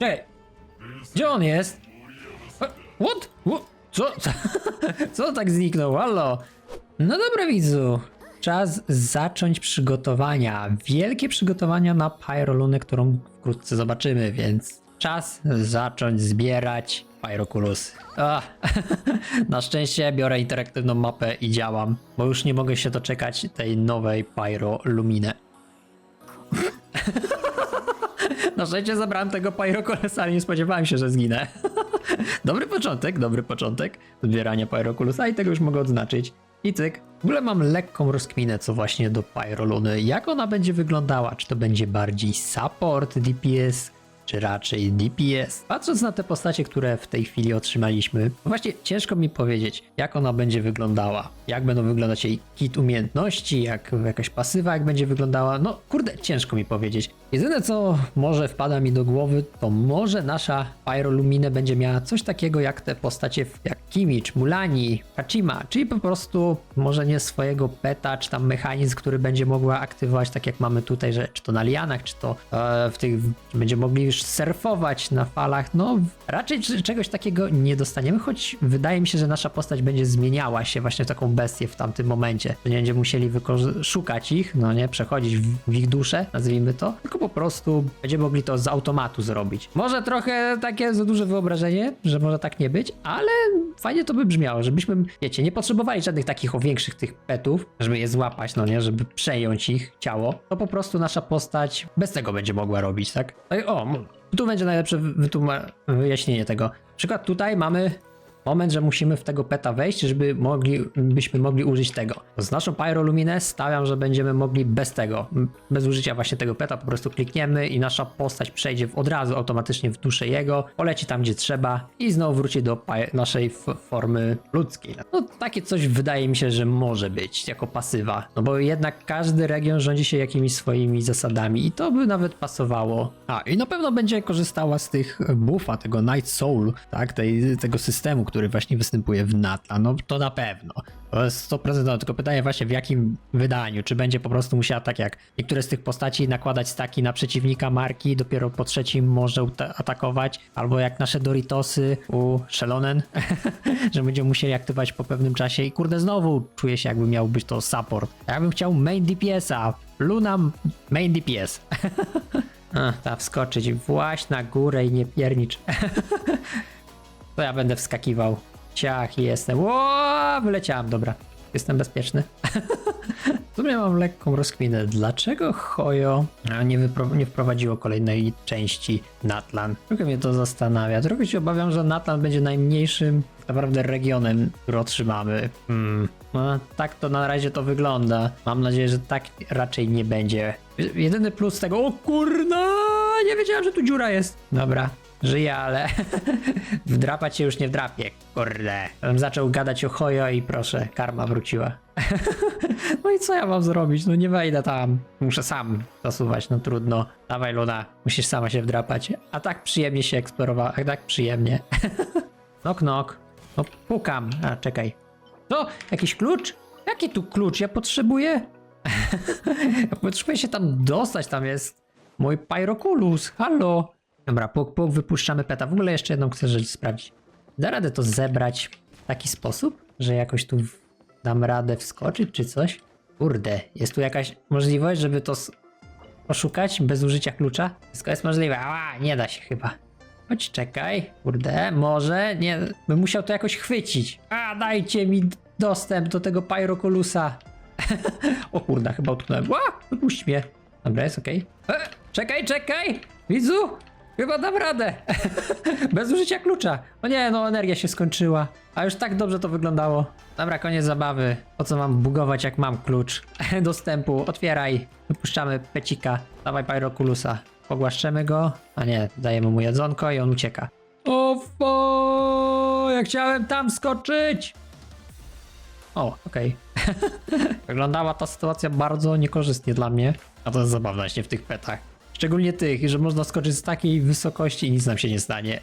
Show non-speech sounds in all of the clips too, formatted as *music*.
Ej! Gdzie on jest? E, What? Co? *laughs* Co tak zniknął? Halo? No dobra widzu. Czas zacząć przygotowania. Wielkie przygotowania na Pyrolunę, którą wkrótce zobaczymy, więc czas zacząć zbierać Pyrokulusy. Ah, *laughs* na szczęście biorę interaktywną mapę i działam, bo już nie mogę się doczekać tej nowej Pyroluminę. Na szczęście zabrałem tego Pyrokulusa, ale nie spodziewałem się, że zginę. *laughs* dobry początek, dobry początek zbierania Pyrokulusa i tego już mogę odznaczyć. I cyk. W ogóle mam lekką rozkminę co właśnie do Pyroluny. Jak ona będzie wyglądała? Czy to będzie bardziej support DPS, czy raczej DPS? Patrząc na te postacie, które w tej chwili otrzymaliśmy, no właśnie ciężko mi powiedzieć, jak ona będzie wyglądała. Jak będą wyglądać jej kit umiejętności, jak jakaś pasywa, jak będzie wyglądała. No kurde, ciężko mi powiedzieć. Jedyne co może wpada mi do głowy, to może nasza Pyrolumine będzie miała coś takiego jak te postacie jak Kimich, Mulani, Hachima, czyli po prostu może nie swojego peta, czy tam mechanizm, który będzie mogła aktywować, tak jak mamy tutaj, że czy to na lianach, czy to e, w tych, będzie mogli już surfować na falach, no raczej czegoś takiego nie dostaniemy, choć wydaje mi się, że nasza postać będzie zmieniała się właśnie w taką bestię w tamtym momencie, że nie będziemy musieli szukać ich, no nie, przechodzić w, w ich duszę, nazwijmy to, tylko po prostu będziemy mogli to z automatu zrobić. Może trochę takie za duże wyobrażenie, że może tak nie być, ale fajnie to by brzmiało, żebyśmy, wiecie, nie potrzebowali żadnych takich o większych tych petów, żeby je złapać, no nie, żeby przejąć ich ciało, to po prostu nasza postać bez tego będzie mogła robić, tak? tak o, m- tu będzie najlepsze wyjaśnienie tego. Na przykład tutaj mamy moment, że musimy w tego peta wejść, żeby mogli, byśmy mogli użyć tego. Z naszą Pyroluminę stawiam, że będziemy mogli bez tego, bez użycia właśnie tego peta, po prostu klikniemy i nasza postać przejdzie od razu automatycznie w duszę jego, poleci tam, gdzie trzeba i znowu wróci do naszej formy ludzkiej. No takie coś wydaje mi się, że może być jako pasywa, no bo jednak każdy region rządzi się jakimiś swoimi zasadami i to by nawet pasowało. A, i na pewno będzie korzystała z tych buffa, tego Night Soul, tak, tej, tego systemu, który właśnie występuje w Natla, no to na pewno. To jest 100%, no, tylko pytanie właśnie w jakim wydaniu, czy będzie po prostu musiała tak jak niektóre z tych postaci nakładać staki na przeciwnika marki, dopiero po trzecim może atakować, albo jak nasze Doritosy u Shelonen, *laughs* że będziemy musieli aktywować po pewnym czasie i kurde znowu czuję się jakby miał być to support. Ja bym chciał main DPS-a, Luna main DPS. *laughs* A, ta wskoczyć, właź na górę i nie piernicz. *laughs* To ja będę wskakiwał. Ciach, jestem. Ło, wyleciałem, dobra. Jestem bezpieczny. *laughs* W sumie mam lekką rozkminę. Dlaczego Hojo nie, nie wprowadziło kolejnej części Natlan? Trochę mnie to zastanawia. Trochę się obawiam, że Natlan będzie najmniejszym tak naprawdę regionem, który otrzymamy. Hmm. No, tak to na razie to wygląda. Mam nadzieję, że tak raczej nie będzie. Jedyny plus tego. O kurna! Nie wiedziałem, że tu dziura jest. Dobra. Żyję, ale *laughs* wdrapać się już nie wdrapię. Kurde. Bym zaczął gadać o Hojo i proszę, karma wróciła. *laughs* no i co ja mam zrobić? No nie wejdę tam. Muszę sam zasuwać, no trudno. Dawaj Luna, musisz sama się wdrapać. A tak przyjemnie się eksplorowało, a tak przyjemnie. *laughs* knock knock. No pukam. A, czekaj. Co? Jakiś klucz? Jaki tu klucz? Ja potrzebuję... ja potrzebuję się tam dostać, tam jest mój Pyrokulus. Halo? Dobra, puk, puk, wypuszczamy peta. W ogóle jeszcze jedną chcę rzecz sprawdzić. Da radę to zebrać w taki sposób, że jakoś tu dam radę wskoczyć czy coś? Kurde, jest tu jakaś możliwość, żeby to poszukać bez użycia klucza? Wszystko jest możliwe. Ała, nie da się chyba. Chodź, czekaj. Kurde, może? Nie, bym musiał to jakoś chwycić. A, dajcie mi dostęp do tego Pyrokolusa. *laughs* o kurde, chyba utknąłem. Ła, wypuść mnie. Dobra, jest okej. E, Czekaj, czekaj! Widzu? Chyba dam radę. *laughs* Bez użycia klucza. O nie, no energia się skończyła. A już tak dobrze to wyglądało. Dobra, koniec zabawy. Po co mam bugować, jak mam klucz *laughs* dostępu? Otwieraj. Wypuszczamy pecika. Dawaj Pyrokulusa. Pogłaszczemy go. A nie, dajemy mu jedzonko i on ucieka. O fo! Ja chciałem tam skoczyć! O, okej. *laughs* Wyglądała ta sytuacja bardzo niekorzystnie dla mnie. A to jest zabawne właśnie w tych petach. Szczególnie tych, że można skoczyć z takiej wysokości i nic nam się nie stanie.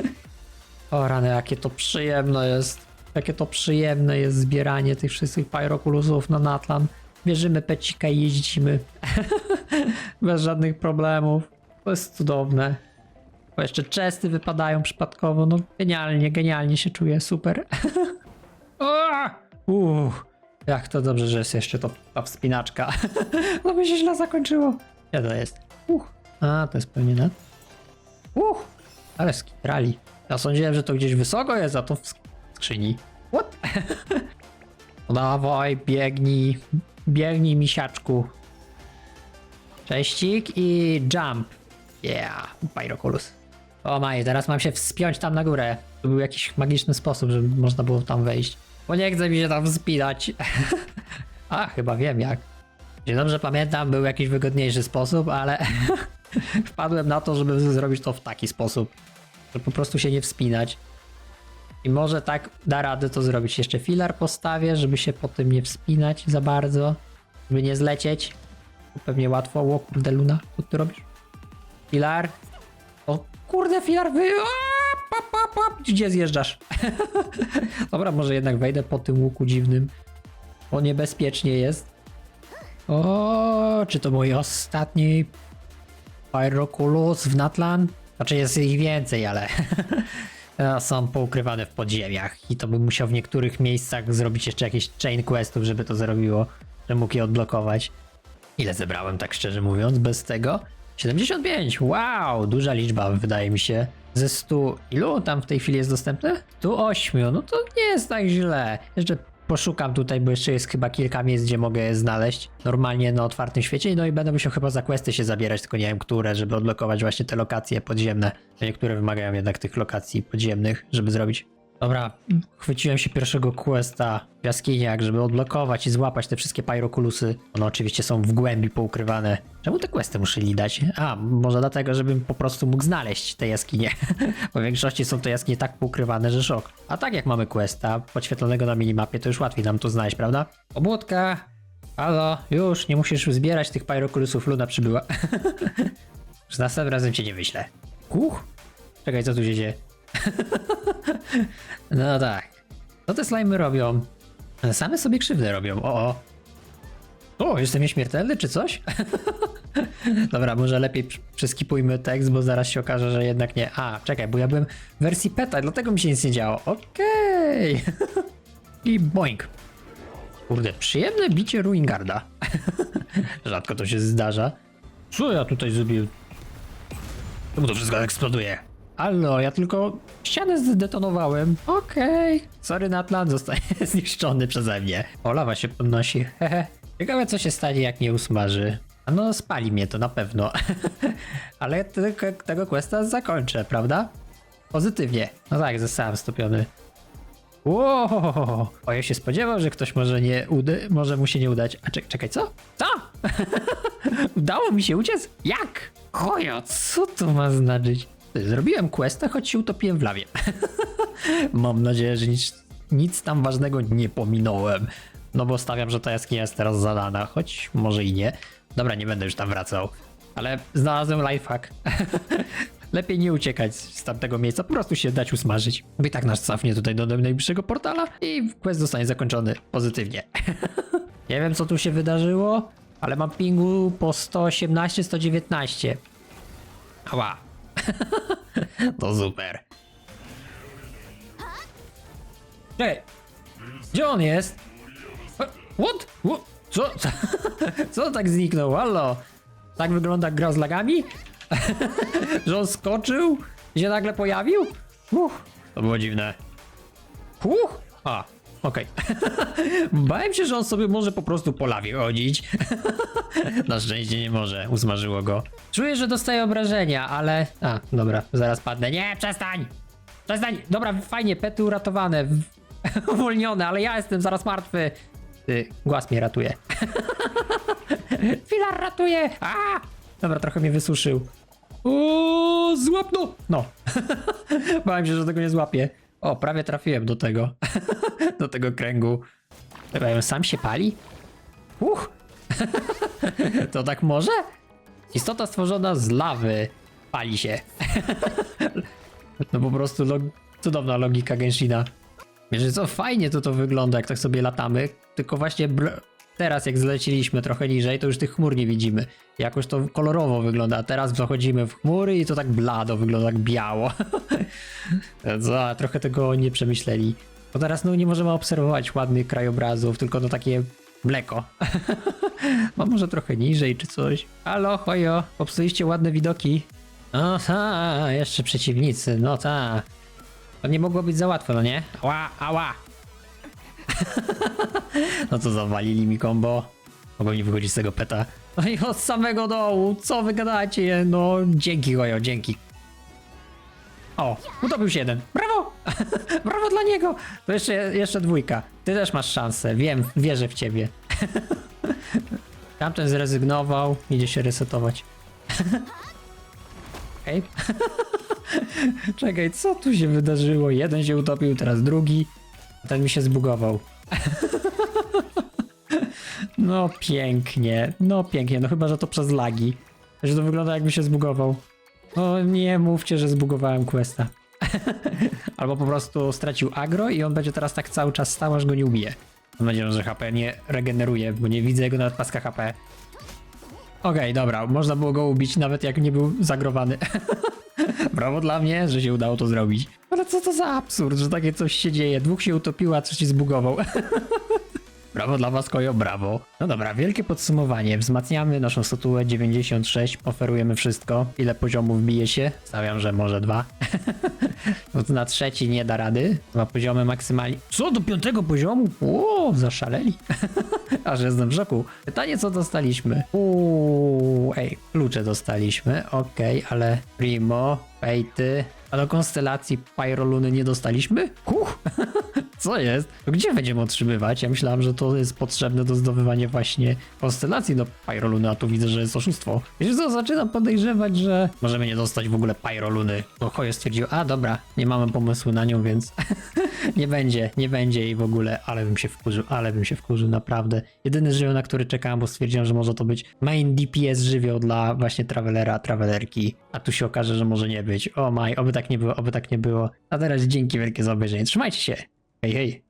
*laughs* o rany, jakie to przyjemne jest. Jakie to przyjemne jest zbieranie tych wszystkich pyrokulusów na Natlan. Bierzemy pecika i jeździmy. *laughs* Bez żadnych problemów. To jest cudowne. Bo jeszcze czesty wypadają przypadkowo, no genialnie, genialnie się czuję, super. *laughs* Uff, jak to dobrze, że jest jeszcze to, ta wspinaczka. No by się źle zakończyło. Gdzie to jest? Uch. A, to jest pewnie na... Uch, ale skitrali. Ja sądziłem, że to gdzieś wysoko jest, a to w sk- skrzyni. What? *laughs* No Dawaj, biegnij, biegnij misiaczku. Cześcik i jump. Yeah, Pyroculus. O maj, teraz mam się wspiąć tam na górę. To był jakiś magiczny sposób, żeby można było tam wejść. Bo nie chce mi się tam wspinać. *laughs* A, chyba wiem jak. Jeśli dobrze pamiętam, był jakiś wygodniejszy sposób, ale *laughs* wpadłem na to, żeby zrobić to w taki sposób. Żeby po prostu się nie wspinać. I może tak da radę to zrobić. Jeszcze filar postawię, żeby się po tym nie wspinać za bardzo. Żeby nie zlecieć. Pewnie łatwo. O kurde, Luna, co ty robisz? Filar? O kurde, filar, wy... A, pap, pap. Gdzie zjeżdżasz? *laughs* Dobra, może jednak wejdę po tym łuku dziwnym. Bo niebezpiecznie jest. O, czy to mój ostatni Pyroculus w Natlan? Znaczy jest ich więcej, ale e, *laughs* są poukrywane w podziemiach i to bym musiał w niektórych miejscach zrobić jeszcze jakieś chain questów, żeby to zrobiło, że mógł je odblokować. Ile zebrałem, tak szczerze mówiąc, bez tego? 75, wow, duża liczba wydaje mi się. Ze 100, ilu tam w tej chwili jest dostępne? Tu 8, no to nie jest tak źle. Jeszcze poszukam tutaj, bo jeszcze jest chyba kilka miejsc, gdzie mogę je znaleźć normalnie na otwartym świecie. No i będę musiał chyba za questy się zabierać, tylko nie wiem które, żeby odblokować właśnie te lokacje podziemne. Niektóre wymagają jednak tych lokacji podziemnych, żeby zrobić. Dobra, chwyciłem się pierwszego questa w jaskiniach, żeby odblokować i złapać te wszystkie pyrokulusy. One oczywiście są w głębi poukrywane. Czemu te questy musieli dać? A, może dlatego, żebym po prostu mógł znaleźć te jaskinie. *laughs* Bo w większości są to jaskinie tak poukrywane, że szok. A tak jak mamy questa podświetlonego na minimapie, to już łatwiej nam to znaleźć, prawda? Obłódka! Halo, już, nie musisz zbierać tych pyrokulusów, Luna przybyła. *laughs* Już następnym razem cię nie wyślę. Kuch! Czekaj, co tu się dzieje? *laughs* No tak. Co te slimy robią? Same sobie krzywdę robią. O, o. O, jestem nieśmiertelny czy coś? *laughs* Dobra, może lepiej pr- przeskipujmy tekst, bo zaraz się okaże, że jednak nie. A, czekaj, bo ja byłem w wersji peta, dlatego mi się nic nie działo. Okej. *laughs* I boink. Kurde, przyjemne bicie Ruingarda. *laughs* Rzadko to się zdarza. Co ja tutaj zrobiłem? Czemu to wszystko eksploduje? Allo, ja tylko ścianę zdetonowałem. Okej. Sorry, Natlan zostaje *laughs* zniszczony przeze mnie. O, lawa się podnosi. Hehe. Ciekawe, co się stanie, jak nie usmaży. A no, spali mnie to na pewno. *laughs* Ale tego, tego questa zakończę, prawda? Pozytywnie. No tak, zostałem stopiony. Wow! O, ja się spodziewał, że ktoś może nie uda, może mu się nie udać. A czek czekaj, co? Co? *laughs* Udało mi się uciec? Jak? Kojo, co to ma znaczyć? Zrobiłem questa, choć się utopiłem w lawie. *laughs* Mam nadzieję, że nic, nic tam ważnego nie pominąłem. No bo stawiam, że ta jaskinia jest teraz zadana, choć może i nie. Dobra, nie będę już tam wracał. Ale znalazłem lifehack. *laughs* Lepiej nie uciekać z tamtego miejsca, po prostu się dać usmażyć. Bo tak nas cofnie tutaj do najbliższego portala i quest zostanie zakończony pozytywnie. *laughs* nie wiem co tu się wydarzyło, ale mam pingu po 118, 119. Ała. *laughs* to super. Ej, gdzie on jest? E, What? Co? Co, *laughs* co tak zniknął? Halo? Tak wygląda gra z lagami? *laughs* Że on skoczył i się nagle pojawił? Uff, to było dziwne. Uff, a, okej. *laughs* Bałem się, że on sobie może po prostu po lawie chodzić. *laughs* Na szczęście nie może, usmażyło go. Czuję, że dostaję obrażenia, ale... A, dobra, zaraz padnę. Nie, przestań! Przestań! Dobra, fajnie, pety uratowane, *laughs* uwolnione, ale ja jestem zaraz martwy. Ty, głaz mnie ratuje. Filar ratuje! A! Dobra, trochę mnie wysuszył. O, złap no! No. Bałem się, że tego nie złapię. O, prawie trafiłem do tego. *laughs* do tego kręgu. Chyba sam się pali? Uch! *laughs* to tak może? Istota stworzona z lawy pali się. *laughs* no po prostu log... cudowna logika Genshina. Wiesz co, fajnie to to wygląda, jak tak sobie latamy, tylko właśnie Teraz jak zleciliśmy trochę niżej, to już tych chmur nie widzimy. Jakoś to kolorowo wygląda, a teraz zachodzimy w chmury i to tak blado wygląda, tak biało. *laughs* Co, trochę tego nie przemyśleli. Bo teraz no nie możemy obserwować ładnych krajobrazów, tylko no takie mleko. *laughs* A może trochę niżej czy coś. Halo, hojo, popsuliście ładne widoki. Ta, jeszcze przeciwnicy, no ta. To nie mogło być za łatwo, no nie? Ała, ała. *laughs* no to zawalili mi combo. Mogą nie wychodzić z tego peta. No i od samego dołu, co wy gadacie? No dzięki hojo, dzięki. O, utopił się jeden. Brawo! *laughs* Brawo dla niego! To jeszcze, jeszcze dwójka. Ty też masz szansę. Wiem, wierzę w ciebie. *laughs* Tamten zrezygnował, idzie się resetować. Okej. Czekaj, co tu się wydarzyło? Jeden się utopił, teraz drugi. Ten mi się zbugował. *laughs* No pięknie, no pięknie, no chyba, że to przez lagi. Że to wygląda jakby się zbugował. No nie mówcie, że zbugowałem questa. *laughs* Albo po prostu stracił agro i on będzie teraz tak cały czas stał, aż go nie ubije. Mam nadzieję, że HP nie regeneruje, bo nie widzę jego nawet paska HP. Okej, dobra, można było go ubić nawet jak nie był zagrowany. *laughs* Brawo dla mnie, że się udało to zrobić. Ale co to za absurd, że takie coś się dzieje. Dwóch się utopiło, a trzeci zbugował. *laughs* Brawo dla was, Kojo, brawo. No dobra, wielkie podsumowanie. Wzmacniamy naszą statuę 96, oferujemy wszystko. Ile poziomów bije się? Stawiam, że może dwa. *laughs* Bo to na trzeci nie da rady. Dwa poziomy maksymalnie. Co, do piątego poziomu? O, zaszaleli. *laughs* Aż jestem w szoku. Pytanie, co dostaliśmy? Uuu, ej, klucze dostaliśmy, okej, ale Primo, Pejty, a do konstelacji Pyroluny nie dostaliśmy? Huch, *laughs* co jest? To gdzie będziemy otrzymywać? Ja myślałem, że to jest potrzebne do zdobywania właśnie konstelacji do Pyroluny, a tu widzę, że jest oszustwo. Wiesz co, zaczynam podejrzewać, że możemy nie dostać w ogóle Pyroluny. Bo Hojo stwierdził, a dobra, nie mamy pomysłu na nią, więc *laughs* nie będzie, nie będzie jej w ogóle, ale bym się wkurzył, ale bym się wkurzył, naprawdę. Jedyny żywioł, na który czekałem, bo stwierdziłem, że może to być main DPS żywioł dla właśnie Travelera, Travelerki, a tu się okaże, że może nie być. O maj, oby tak nie było, oby tak nie było. A teraz dzięki wielkie za obejrzenie. Trzymajcie się. Hej, hej.